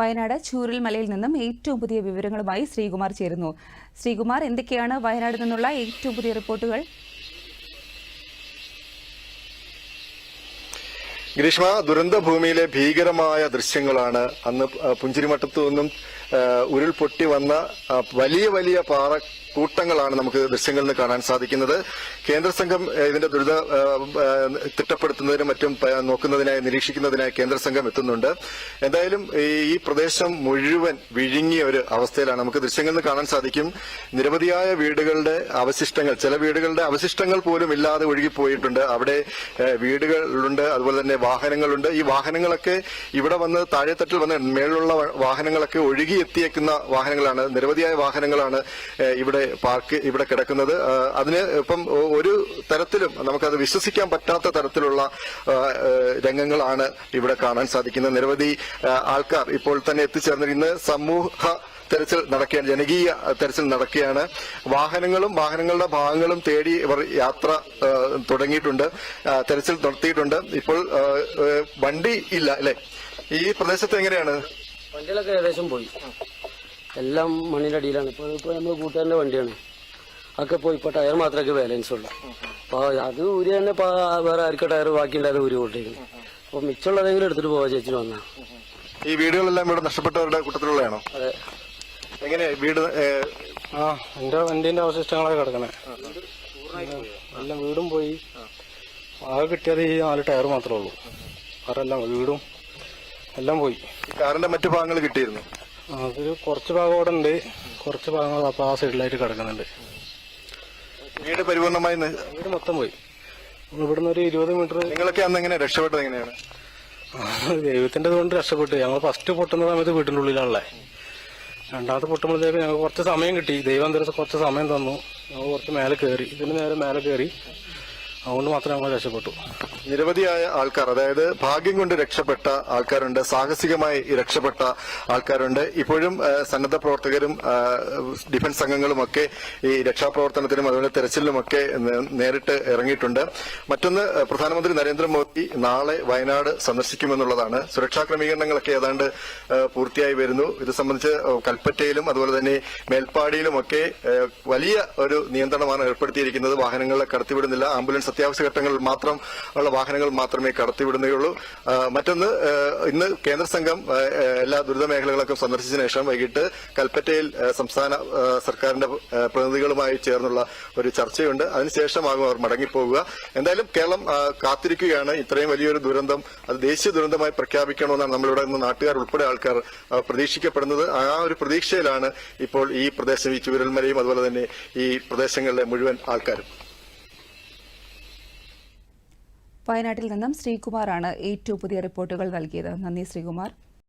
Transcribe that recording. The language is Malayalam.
വയനാട് ചൂരൽമലയിൽ നിന്നും ഏറ്റവും പുതിയ വിവരങ്ങളുമായി ശ്രീകുമാർ ചേരുന്നു. ശ്രീകുമാർ എന്തൊക്കെയാണ് വയനാട് നിന്നുള്ള ഏറ്റവും പുതിയ റിപ്പോർട്ടുകൾ? ഗ്രീഷ്മ ദുരന്ത ഭൂമിയിലെ ഭീകരമായ ദൃശ്യങ്ങളാണ് അന്ന് പുഞ്ചിരിമട്ടത്തു നിന്നും ഉരുൾപൊട്ടി വന്ന വലിയ വലിയ പാറ കൂട്ടങ്ങളാണ് നമുക്ക് ദൃശ്യങ്ങളിൽ നിന്ന് കാണാൻ സാധിക്കുന്നത്. കേന്ദ്ര സംഘം ഇതിന്റെ ദുരിത തിട്ടപ്പെടുത്തുന്നതിനും മറ്റും നോക്കുന്നതിനായി നിരീക്ഷിക്കുന്നതിനായി കേന്ദ്ര സംഘം എത്തുന്നുണ്ട്. എന്തായാലും ഈ പ്രദേശം മുഴുവൻ വിഴുങ്ങിയ ഒരു അവസ്ഥയിലാണ് നമുക്ക് ദൃശ്യങ്ങളിൽ നിന്ന് കാണാൻ സാധിക്കും. നിരവധിയായ വീടുകളുടെ അവശിഷ്ടങ്ങൾ ചില വീടുകളുടെ അവശിഷ്ടങ്ങൾ പോലും ഇല്ലാതെ ഒഴുകിപ്പോയിട്ടുണ്ട്. അവിടെ വീടുകളുണ്ട് അതുപോലെ തന്നെ വാഹനങ്ങളുണ്ട്. ഈ വാഹനങ്ങളൊക്കെ ഇവിടെ വന്ന് താഴെത്തട്ടിൽ വന്ന് മേളിലുള്ള വാഹനങ്ങളൊക്കെ ഒഴുകി എത്തിയേക്കുന്ന വാഹനങ്ങളാണ്. നിരവധിയായ വാഹനങ്ങളാണ് ഇവിടെ പാർക്ക് ഇവിടെ കിടക്കുന്നത്. അതിന് ഇപ്പം ഒരു തരത്തിലും നമുക്കത് വിശ്വസിക്കാൻ പറ്റാത്ത തരത്തിലുള്ള രംഗങ്ങളാണ് ഇവിടെ കാണാൻ സാധിക്കുന്നത്. നിരവധി ആൾക്കാർ ഇപ്പോൾ തന്നെ എത്തിച്ചേർന്നിരിക്കുന്ന സമൂഹ തെരച്ചിൽ നടക്കുകയാണ് ജനകീയ തെരച്ചിൽ നടക്കുകയാണ്. വാഹനങ്ങളും വാഹനങ്ങളുടെ ഭാഗങ്ങളും തേടി ഇവർ യാത്ര തുടങ്ങിയിട്ടുണ്ട് തെരച്ചിൽ നടത്തിയിട്ടുണ്ട്. ഇപ്പോൾ വണ്ടി ഇല്ല അല്ലെ? ഈ പ്രദേശത്ത് എങ്ങനെയാണ്? വണ്ടികളൊക്കെ ഏകദേശം പോയി. എല്ലാം മണ്ണിന്റെ അടിയിലാണ്. ഇപ്പൊ ഇപ്പൊ നമ്മുടെ കൂട്ടുകാരന്റെ വണ്ടിയാണ്. അതൊക്കെ പോയി. ഇപ്പൊ ടയർ മാത്രമേ ബാലൻസ് ഉള്ളൂ. അപ്പൊ അത് ഊരി തന്നെ വേറെ ആർക്കും ടയർ ബാക്കി ഉണ്ടായത് ഊരി കൊണ്ടിരിക്കുന്നു അപ്പൊ മിച്ചമുള്ളതെങ്കിലും എടുത്തിട്ട് പോവാ ചേച്ചി വന്ന. ഈ വീടുകളെല്ലാം ഇവിടെ നഷ്ടപ്പെട്ടവരുടെ കൂട്ടത്തിലുള്ളതാണോ? അതെ. എങ്ങനെ വീട് ആ എന്റെ വണ്ടിന്റെ അവശിഷ്ടങ്ങളൊക്കെ കിടക്കണേ. എല്ലാം വീടും പോയി. ആകെ കിട്ടിയത് ഈ നാല് ടയർ മാത്രമേ ഉള്ളൂ. വേറെ എല്ലാം വീടും എല്ലാം പോയി. കാറിന്റെ മറ്റു ഭാഗങ്ങൾ കിട്ടിയിരുന്നു. അതൊരു കുറച്ച് ഭാഗം അവിടെ ഉണ്ട്. കുറച്ച് ഭാഗങ്ങൾ അപ്പൊ ആ സൈഡിലായിട്ട് കിടക്കുന്നുണ്ട്. വീട് പരിപൂർണമായി ന- വീട് മൊത്തം പോയി. ഇവിടുന്ന് ഒരു ഇരുപത് മീറ്റർ നിങ്ങളൊക്കെ അന്ന് എങ്ങനെ രക്ഷപ്പെട്ടത് എങ്ങനെയാണ്? ദൈവത്തിന്റെ കൊണ്ട് രക്ഷപ്പെട്ടു. ഞങ്ങൾ ഫസ്റ്റ് പൊട്ടുന്ന സമയത്ത് വീട്ടിന്റെ ഉള്ളിലാണല്ലേ രണ്ടാമത്തെ പൊട്ടുമ്പോഴത്തേക്ക് ഞങ്ങൾക്ക് കുറച്ച് സമയം കിട്ടി. ദൈവം ദിവസം കുറച്ച് സമയം തന്നു. ഞങ്ങൾ കുറച്ച് മേലെ കയറി. ഇതിന് നേരെ മേലെ കയറി. അതുകൊണ്ട് മാത്രം നമ്മൾ രക്ഷപ്പെട്ടു. നിരവധിയായ ആൾക്കാർ അതായത് ഭാഗ്യം കൊണ്ട് രക്ഷപ്പെട്ട ആൾക്കാരുണ്ട് സാഹസികമായി രക്ഷപ്പെട്ട ആൾക്കാരുണ്ട്. ഇപ്പോഴും സന്നദ്ധ പ്രവർത്തകരും ഡിഫൻസ് സംഘങ്ങളുമൊക്കെ ഈ രക്ഷാപ്രവർത്തനത്തിനും അതുപോലെ തെരച്ചിലിനുമൊക്കെ നേരിട്ട് ഇറങ്ങിയിട്ടുണ്ട്. മറ്റൊന്ന് പ്രധാനമന്ത്രി നരേന്ദ്രമോദി നാളെ വയനാട് സന്ദർശിക്കുമെന്നുള്ളതാണ്. സുരക്ഷാ ക്രമീകരണങ്ങളൊക്കെ ഏതാണ്ട് പൂർത്തിയായി വരുന്നു. ഇത് സംബന്ധിച്ച് കൽപ്പറ്റയിലും അതുപോലെ തന്നെ മേൽപ്പാടിയിലുമൊക്കെ വലിയ ഒരു നിയന്ത്രണമാണ് ഏർപ്പെടുത്തിയിരിക്കുന്നത്. വാഹനങ്ങളെ കടത്തിവിടുന്നില്ല. ആംബുലൻസ് അത്യാവശ്യ ഘട്ടങ്ങളിൽ മാത്രം ഉള്ള വാഹനങ്ങൾ മാത്രമേ കടത്തിവിടുകയുള്ളൂ ആ, മറ്റൊന്ന് ഇന്ന് കേന്ദ്ര സംഘം എല്ലാ ദുരിത മേഖലകളൊക്കെ സന്ദർശിച്ചതിനു ശേഷം വൈകിട്ട് കൽപ്പറ്റയിൽ സംസ്ഥാന സർക്കാരിന്റെ പ്രതിനിധികളുമായി ചേർന്നുള്ള ഒരു ചർച്ചയുണ്ട്. അതിനുശേഷമാകും അവർ മടങ്ങിപ്പോകുക എന്തായാലും കേരളം കാത്തിരിക്കുകയാണ്. ഇത്രയും വലിയൊരു ദുരന്തം അത് ദേശീയ ദുരന്തമായി പ്രഖ്യാപിക്കണമെന്നാണ് നമ്മളിവിടെ നിന്ന് നാട്ടുകാർ ഉൾപ്പെടെ ആൾക്കാർ പ്രതീക്ഷിക്കപ്പെടുന്നത്. ആ ഒരു പ്രതീക്ഷയിലാണ് ഇപ്പോൾ ഈ പ്രദേശം ഈ ചൂരൽമലയും അതുപോലെ തന്നെ ഈ പ്രദേശങ്ങളിലെ മുഴുവൻ ആൾക്കാരും. വയനാട്ടിൽ നിന്നും ശ്രീകുമാറാണ് ഏറ്റവും പുതിയ റിപ്പോർട്ടുകൾ നൽകിയത്. നന്ദി ശ്രീകുമാർ.